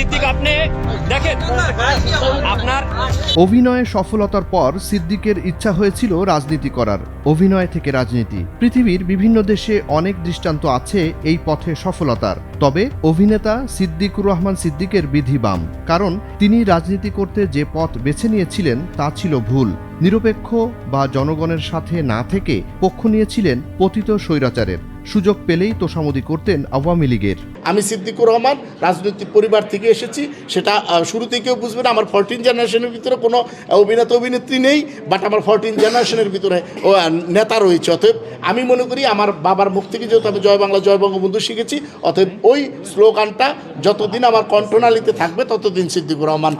সিদ্দিক, আপনি দেখেন, আপনার অভিনয়ে সফলতার পর সিদ্দিকের ইচ্ছা হয়েছিল রাজনীতি করার, অভিনয় থেকে রাজনীতি। পৃথিবীর বিভিন্ন দেশে অনেক দৃষ্টান্ত আছে এই পথে সফলতার। তবে অভিনেতা সিদ্দিকুর রহমান সিদ্দিকের বিধি বাম, কারণ তিনি রাজনীতি করতে যে পথ বেছে নিয়েছিলেন তা ছিল ভুল। নিরপেক্ষ বা জনগণের সাথে না থেকে পক্ষ নিয়েছিলেন পতিত স্বৈরাচারের। সুযোগ পেলেই তোষামদি করতেন আওয়ামী লীগের। আমি সিদ্দিকুর রহমান রাজনৈতিক পরিবার থেকে এসেছি। সেটা শুরু থেকেও বুঝবেন আমার ফরটিন জেনারেশনের ভিতরে কোনো অভিনেতা অভিনেত্রী নেই বাট আমার ফোরটিন জেনারেশনের ভিতরে নেতা রয়েছে। অতএব আমি মনে করি আমার বাবার মুখ থেকে যেহেতু আমি জয় বাংলা জয় বঙ্গবন্ধু শিখেছি অতএব ওই স্লোগানটা যতদিন আমার কণ্ঠনালীতে থাকবে ততদিন সিদ্দিকুর রহমান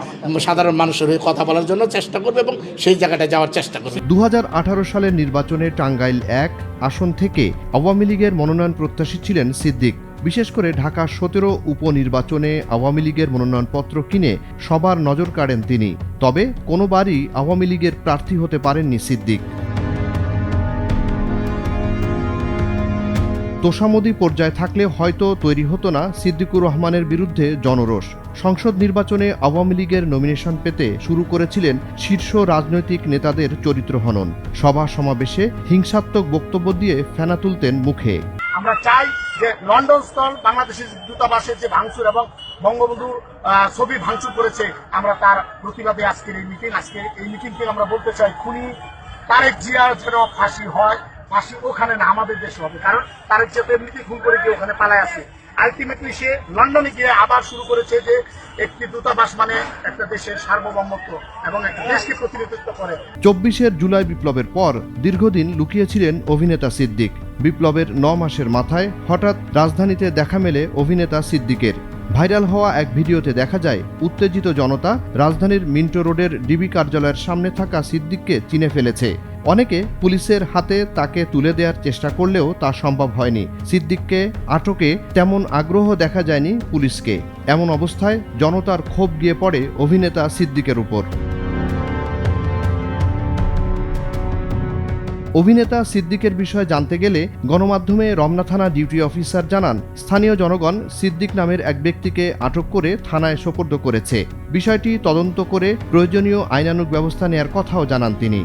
সাধারণ মানুষের হয়ে কথা বলার জন্য চেষ্টা করবে এবং সেই জায়গাটায় যাওয়ার চেষ্টা করবে। দু হাজার আঠারো সালের নির্বাচনে টাঙ্গাইল এক আসন থেকে আওয়ামী লীগের মনোনয়ন প্রত্যাশী ছিলেন সিদ্দিক। বিশেষ করে ঢাকা সতেরো উপনির্বাচনে আওয়ামী লীগের মনোনয়নপত্র কিনে সবার নজর কাড়েন তিনি। তবে কোনোবারই আওয়ামী লীগের প্রার্থী হতে পারেননি সিদ্দিক। তোষামদি পর্যায়ে থাকলে হয়তো তৈরি হতো না সিদ্দিকুর রহমানের বিরুদ্ধে জনরোষ। সংসদ নির্বাচনে আওয়ামী লীগের নমিনেশন পেতে শুরু করেছিলেন শীর্ষ রাজনৈতিক নেতাদের চরিত্র হনন। সভা সমাবেশে হিংসাত্মক বক্তব্য দিয়ে ফেনা তুলতেন মুখে। আমরা চাই যে লন্ডন স্থল বাংলাদেশের দূতাবাসের যে ভাঙচুর এবং বঙ্গবন্ধুর ছবি ভাঙচুর করেছে, আমরা তার প্রতিবাদে আজকের এই মিটিং আজকে এই মিটিং আমরা বলতে চাই, খুনি তারেক জিয়ার যেন ফাঁসি হয় ফাঁসি ওখানে না, আমাদের দেশে হবে। কারণ তারেক জিয়া তো এমনিতেই খুন করে গিয়ে ওখানে পালায় আছে। আলটিমেটলি সে লন্ডনে গিয়ে আবার শুরু করেছে যে একটি দূতাবাস মানে একটা দেশের সার্বভৌমত্ব এবং একটা দেশকে প্রতিনিধিত্ব করে। চব্বিশের জুলাই বিপ্লবের পর দীর্ঘদিন লুকিয়েছিলেন অভিনেতা সিদ্দিক। বিপ্লবের ন মাসের মাথায় হঠাৎ রাজধানীতে দেখা মেলে অভিনেতা সিদ্দিকের। ভাইরাল হওয়া এক ভিডিওতে দেখা যায়, উত্তেজিত জনতা রাজধানীর মিন্টো রোডের ডিবি কার্যালয়ের সামনে থাকা সিদ্দিককে চিনে ফেলেছে। অনেকে পুলিশের হাতে তাকে তুলে দেওয়ার চেষ্টা করলেও তা সম্ভব হয়নি। সিদ্দিককে, আটকে তেমন আগ্রহ দেখা যায়নি পুলিশকে। এমন অবস্থায় জনতার ক্ষোভ গিয়ে পড়ে অভিনেতা সিদ্দিকের উপর। অভিনেতা সিদ্দিকের বিষয়ে জানতে গেলে গণমাধ্যমে রমনা থানা ডিউটি অফিসার জানান, স্থানীয় জনগণ সিদ্দিক নামের এক ব্যক্তিকে আটক করে থানায় সোপর্দ করেছে। বিষয়টি তদন্ত করে প্রয়োজনীয় আইনানুগ ব্যবস্থা নেয়ার কথাও জানান তিনি।